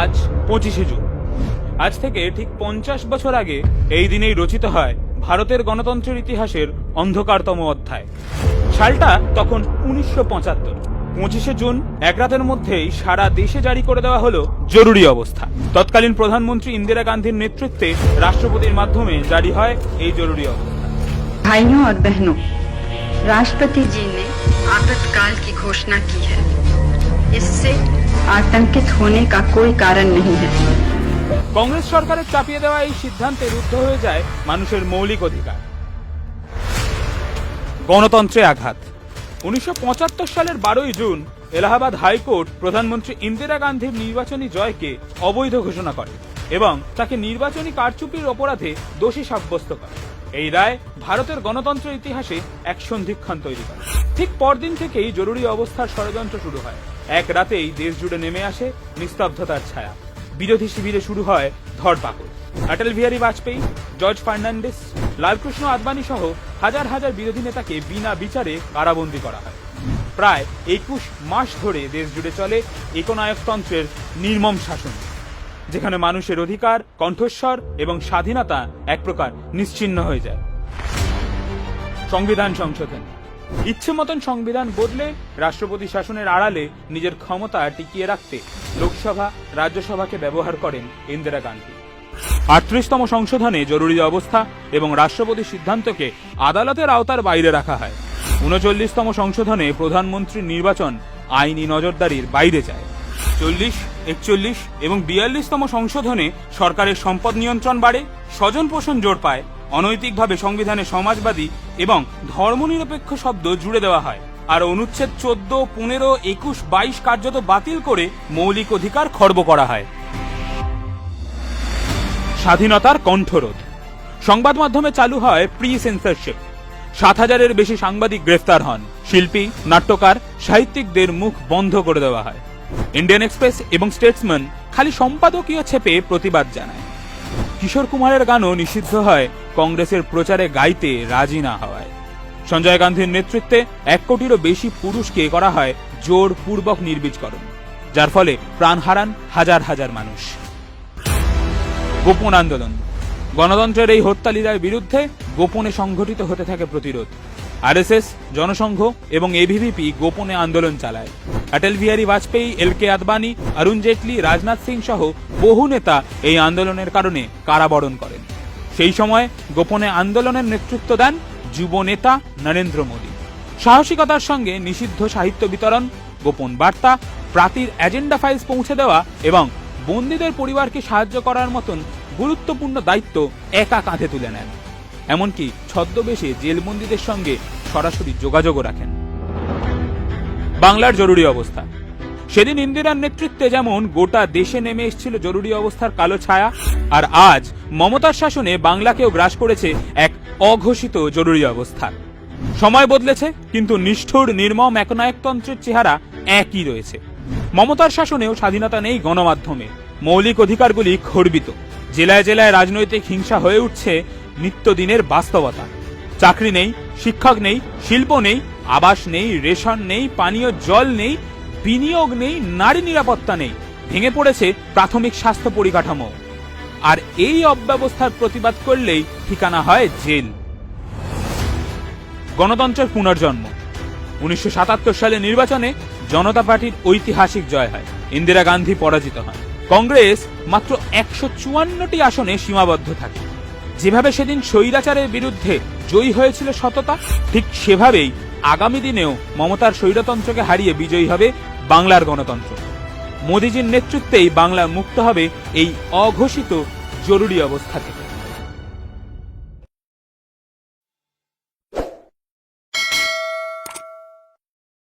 আজ পঁচিশে জুন আজ থেকে ঠিক পঞ্চাশ বছর আগে এই দিনেই রচিত হয় ভারতের গণতন্ত্রের ইতিহাসের অন্ধকারতম অধ্যায় সালটা তখন উনিশশো পঁচাত্তর পঁচিশে জুন এক রাতের মধ্যেই সারা দেশে জারি করে দেওয়া হলো জরুরি অবস্থা তৎকালীন প্রধানমন্ত্রী ইন্দিরা গান্ধীর নেতৃত্বে রাষ্ট্রপতির মাধ্যমে জারি হয় এই জরুরি অবস্থা भाइयों और बहनों राष्ट्रपति जी ने आपातकाल की घोषणा की है इससे आतंकित होने का कोई कारण नहीं है কংগ্রেস সরকারের চাপিয়ে দেওয়া এই সিদ্ধান্তে রুদ্ধ হয়ে যায় মানুষের মৌলিক অধিকার গণতন্ত্রে আঘাত উনিশশো সালের বারোই জুন এলাহাবাদ হাইকোর্ট প্রধানমন্ত্রী ইন্দিরা গান্ধীর নির্বাচনী জয়কে অবৈধ ঘোষণা করে এবং তাকে নির্বাচনী কারচুপির অপরাধে দোষী সাব্যস্ত করে এই রায় ভারতের গণতন্ত্রের ইতিহাসে এক সন্ধিক্ষণ তৈরি করে ঠিক পরদিন থেকেই জরুরি অবস্থার ষড়যন্ত্র শুরু হয় এক রাতেই দেশ জুড়ে নেমে আসে নিস্তব্ধতার ছায়া। বিরোধী শিবিরে শুরু হয় ধরপাকড় অটল বিহারী বাজপেয়ী, জর্জ ফার্নান্ডিস, লালকৃষ্ণ আদবানি সহ হাজার হাজার বিরোধী নেতাকে বিনা বিচারে কারাবন্দী করা হয়। প্রায় একুশ মাস ধরে দেশ জুড়ে চলে একনায়কতন্ত্রের নির্মম শাসন, যেখানে মানুষের অধিকার, কণ্ঠস্বর এবং স্বাধীনতা এক প্রকার নিশ্চিহ্ন হয়ে যায়। সংবিধান সংশোধন। ইচ্ছে মতন সংবিধান বদলে রাষ্ট্রপতি শাসনের আড়ালে নিজের ক্ষমতা টিকিয়ে রাখতে লোকসভা, রাজ্যসভাকে ব্যবহার করেন ইন্দিরা গান্ধী। আটত্রিশতম সংশোধনে জরুরি অবস্থা এবং রাষ্ট্রপতি সিদ্ধান্তকে আদালতের আওতার বাইরে রাখা হয়। উনচল্লিশতম সংশোধনে প্রধানমন্ত্রীর নির্বাচন আইনি নজরদারির বাইরে যায়। চল্লিশ একচল্লিশ এবং বিয়াল্লিশতম সংশোধনে সরকারের সম্পদ নিয়ন্ত্রণ বাড়ে, স্বজন পোষণ জোর পায়, অনৈতিকভাবে সংবিধানে সমাজবাদী এবং ধর্মনিরপেক্ষ শব্দ জুড়ে দেওয়া হয়। আর অনুচ্ছেদ চোদ্দ, পনেরো, একুশ, বাইশ কার্যত বাতিল করে মৌলিক অধিকার খর্ব করা হয়। স্বাধীনতার কণ্ঠরোধ। সংবাদ মাধ্যমে চালু হয় প্রি সেন্সরশিপ সাত হাজারের বেশি সাংবাদিক গ্রেফতার হন। শিল্পী, নাট্যকার, সাহিত্যিকদের মুখ বন্ধ করে দেওয়া হয়। ইন্ডিয়ান এক্সপ্রেস এবং স্টেটসম্যান খালি সম্পাদকীয় ছেপে প্রতিবাদ জানায়। কিশোর কুমারের গানও নিষিদ্ধ হয়, কংগ্রেসের প্রচারে গাইতে রাজি না হওয়ায়। সঞ্জয় গান্ধীর নেতৃত্বে এক কোটিরও বেশি পুরুষকে করা হয় জোর পূর্বক নির্বীজকরণ, যার ফলে প্রাণ হারান হাজার হাজার মানুষ। গোপন আন্দোলন। গণতন্ত্রের এই হত্যালীলার বিরুদ্ধে গোপনে সংঘটিত হতে থাকে প্রতিরোধ। আরএসএস, জনসংঘ এবং এভিভিপি গোপনে আন্দোলন চালায়। অটল বিহারী বাজপেয়ী, এল কে আদবানি, অরুণ জেটলি, রাজনাথ সিং সহ বহু নেতা এই আন্দোলনের কারণে কারাবরণ করেন। সেই সময় গোপনে আন্দোলনের নেতৃত্ব দেন যুব নেতা নরেন্দ্র মোদী। সাহসিকতার সঙ্গে নিষিদ্ধ সাহিত্য বিতরণ, গোপন বার্তা প্রাতির এজেন্ডা ফাইলস পৌঁছে দেওয়া এবং বন্দীদের পরিবারকে সাহায্য করার মতন গুরুত্বপূর্ণ দায়িত্ব একা কাঁধে তুলে নেন। এমনকি ছদ্মবেশে জেলবন্দীদের সঙ্গে সরাসরি যোগাযোগও রাখেন। বাংলার জরুরি অবস্থা। সেদিন ইন্দিরার নেতৃত্বে যেমন গোটা দেশে নেমে এসেছিল জরুরি অবস্থার কালো ছায়া, আর আজ মমতার শাসনে বাংলাকেও গ্রাস করেছে এক অঘোষিত জরুরি অবস্থা। সময় বদলেছে, কিন্তু নিষ্ঠুর, নির্মম একনায়কতন্ত্রের চেহারা একই রয়েছে। মমতার শাসনেও স্বাধীনতা নেই গণমাধ্যমে। মৌলিক অধিকারগুলি খর্বিত। জেলায় জেলায় রাজনৈতিক হিংসা হয়ে উঠছে নিত্যদিনের বাস্তবতা। চাকরি নেই, শিক্ষক নেই, শিল্প নেই, আবাস নেই, রেশন নেই, পানীয় জল নেই, বিনিয়োগ নেই, নারী নিরাপত্তা নেই, ভেঙে পড়েছে প্রাথমিক স্বাস্থ্য পরিকাঠামো। আর এই অব্যবস্থার প্রতিবাদ করলেই ঠিকানা হয় জেল। গণতন্ত্রের পুনর্জন্ম। উনিশশো সাতাত্তর সালে নির্বাচনে জনতা পার্টির ঐতিহাসিক জয় হয়। ইন্দিরা গান্ধী পরাজিত হন। কংগ্রেস মাত্র একশো চুয়ান্নটি আসনে সীমাবদ্ধ থাকে। যেভাবে সেদিন স্বৈরাচারের বিরুদ্ধে জয়ী হয়েছিল সততা, ঠিক সেভাবেই আগামী দিনেও মমতার স্বৈরতন্ত্রকে হারিয়ে বিজয়ী হবে বাংলার গণতন্ত্র। মোদিজির নেতৃত্বেই বাংলা মুক্ত হবে এই অঘোষিত জরুরি অবস্থা থেকে।